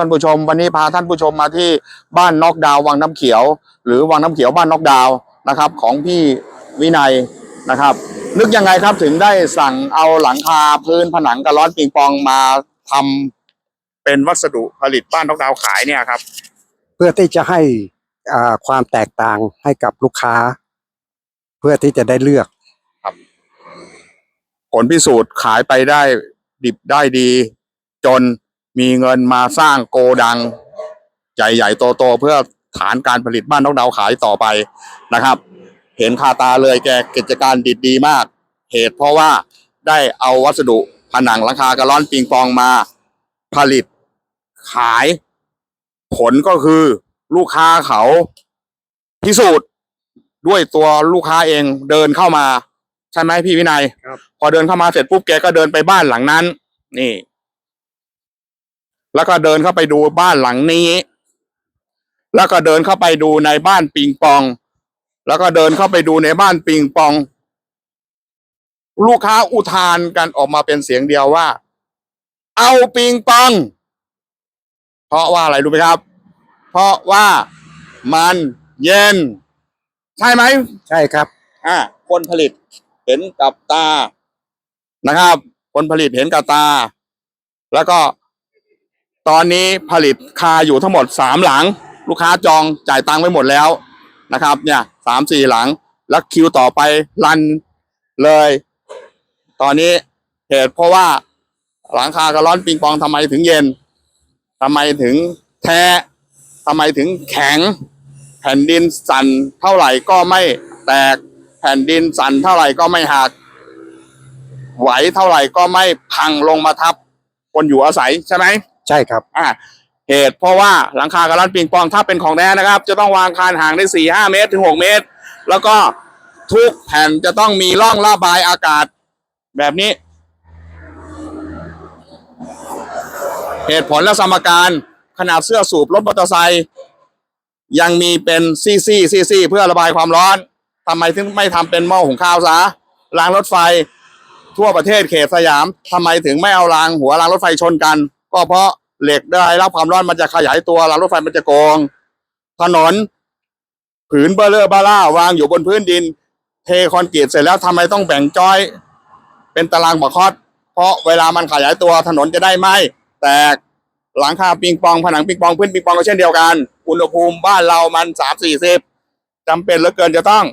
ท่านผู้ชมวันนี้พาท่านผู้ชมมาที่บ้านนอกดาววังน้ำเขียว หรือวังน้ำเขียวบ้านนอกดาวนะครับ ของพี่วินัยนะครับ นึกยังไงครับถึงได้สั่งเอาหลังคาพื้นผนังกระร้อนปิงปองมาทำเป็นวัสดุผลิตบ้านนอกดาวขายเนี่ยครับ เพื่อที่จะให้อ่าความแตกต่างให้กับลูกค้า เพื่อที่จะได้เลือกผลพิสูจน์ขายไปได้ดิบได้ดีจน มีเงินมาสร้างโกดัง ใหญ่ๆโตๆเพื่อฐานการผลิตบ้านนอกดาวขายต่อไปนะครับ เห็นคาตาเลยแกกิจการดิดดีมาก เหตุเพราะว่าได้เอาวัสดุผนังหลังคากระร้อนปิงปองมาผลิตขาย ผลก็คือลูกค้าเขาพิสูจน์ด้วยตัวลูกค้าเองเดินเข้ามา ใช่ไหมพี่วินัยครับพอเดินเข้ามาเสร็จปุ๊บแกก็เดินไปบ้านหลังนั้น นี่ แล้วก็เดินเข้าไปดูบ้านหลังนี้ แล้วก็เดินเข้าไปดูในบ้านปิงปอง แล้วก็เดินเข้าไปดูในบ้านปิงปอง ลูกค้าอุทานกันออกมาเป็นเสียงเดียวว่า เอาปิงปอง เพราะว่าอะไรรู้ไหมครับ เพราะว่ามันเย็น ใช่ไหมใช่ครับ อ่าคนผลิตเห็นกับตานะครับ คนผลิตเห็นกับตา แล้วก็ ตอนนี้ผลิตคาอยู่ทั้งหมดสามหลัง ลูกค้าจองจ่ายตังค์ไว้หมดแล้วนะครับ เนี่ยสามสี่หลัง แล้วคิวต่อไปรันเลย ตอนนี้เหตุเพราะว่าหลังคากระร้อนปิงปองทำไมถึงเย็นทำไมถึงแท้ทำไมถึงแข็ง แผ่นดินสั่นเท่าไหร่ก็ไม่แตกแผ่นดินสั่นเท่าไหร่ก็ไม่หักไหวเท่าไหร่ก็ไม่พังลงมาทับคนอยู่อาศัยใช่ไหม ใช่ครับ อ่าเหตุเพราะว่าหลังคากระลันปิงปองถ้าเป็นของแท้นะครับ จะต้องวางคานห่างได้สี่ห้าเมตรถึงหกเมตร แล้วก็ทุกแผ่นจะต้องมีร่องระบายอากาศ แบบนี้ เหตุผลและสมการขนาดเสื้อสูบรถมอเตอร์ไซค์ยังมีเป็นซี่ซี่ซี่ซี่เพื่อระบายความร้อนทำไมถึงไม่ทำเป็นหม้อหุงข้าวซะรางรถไฟทั่วประเทศเขตสยามทำไมถึงไม่เอารางหัวรางรถไฟชนกัน ก็เพราะเหล็กได้รับความร้อนมันจะขยายตัวรางรถไฟมันจะโกง ถนน ผืนเบลเลอร์บาร่าวางอยู่บนพื้นดิน เทคอนกรีตเสร็จแล้วทำไมต้องแบ่งจอย เป็นตารางบะคอดเพราะเวลามันขยายตัวถนนจะได้ไม่แตกหลังคาปิงปองผนังปิงปองพื้นปิงปองก็เช่นเดียวกัน อุณหภูมิบ้านเรามันสามสี่สิบจำเป็นเหลือเกินจะต้อง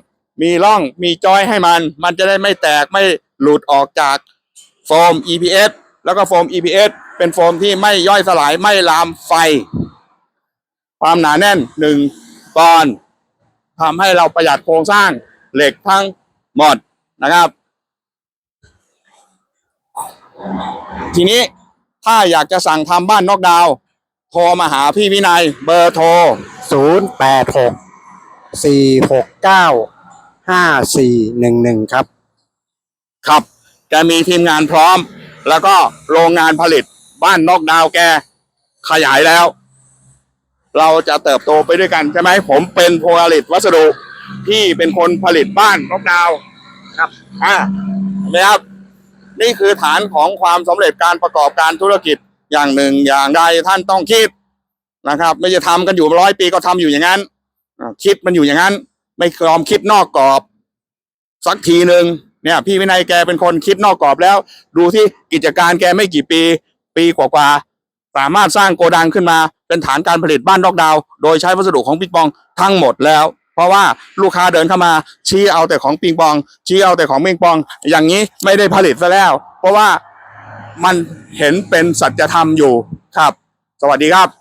มีร่องมีจอยให้มัน มันจะได้ไม่แตกไม่หลุดออกจากโฟม EPS แล้วก็โฟม EPS เป็นโฟมที่ไม่ย่อยสลายไม่ลามไฟ ความหนาแน่นหนึ่งปอนด์ทำให้เราประหยัดโครงสร้างเหล็กทั้งหมดนะครับ ทีนี้ถ้าอยากจะสั่งทำบ้านนอกดาวน์โทรมาหาพี่วินัยเบอร์โทร0 8 6 4 6 9 5 4 1 1ครับ ครับแกมีทีมงานพร้อม แล้วก็โรงงานผลิตบ้านนอกดาวแกขยายแล้ว เราจะเติบโตไปด้วยกันใช่ไหมผมเป็นผู้ผลิตวัสดุพี่เป็นคนผลิตบ้านนอกดาวครับอ่าเห็นไหมครับ นี่คือฐานของความสำเร็จการประกอบการธุรกิจอย่างหนึ่งอย่างใดท่านต้องคิดนะครับ ไม่จะทำกันอยู่ร้อยปีก็ทำอยู่อย่างนั้นอ่าคิดมันอยู่อย่างนั้น ไม่ยอมคิดนอกกรอบ สักทีหนึ่ง เนี่ย พี่วินัยแกเป็นคนคิดนอกกรอบแล้ว ดูที่กิจการแกไม่กี่ปี ปีกว่าๆสามารถสร้างโกดังขึ้นมา เป็นฐานการผลิตบ้านนอกดาว โดยใช้วัสดุของปิงปองทั้งหมดแล้ว เพราะว่าลูกค้าเดินเข้ามาชี้เอาแต่ของปิงปอง ชี้เอาแต่ของปิงปอง อย่างนี้ไม่ได้ผลิตซะแล้ว เพราะว่ามันเห็นเป็นสัจธรรมอยู่ครับ สวัสดีครับ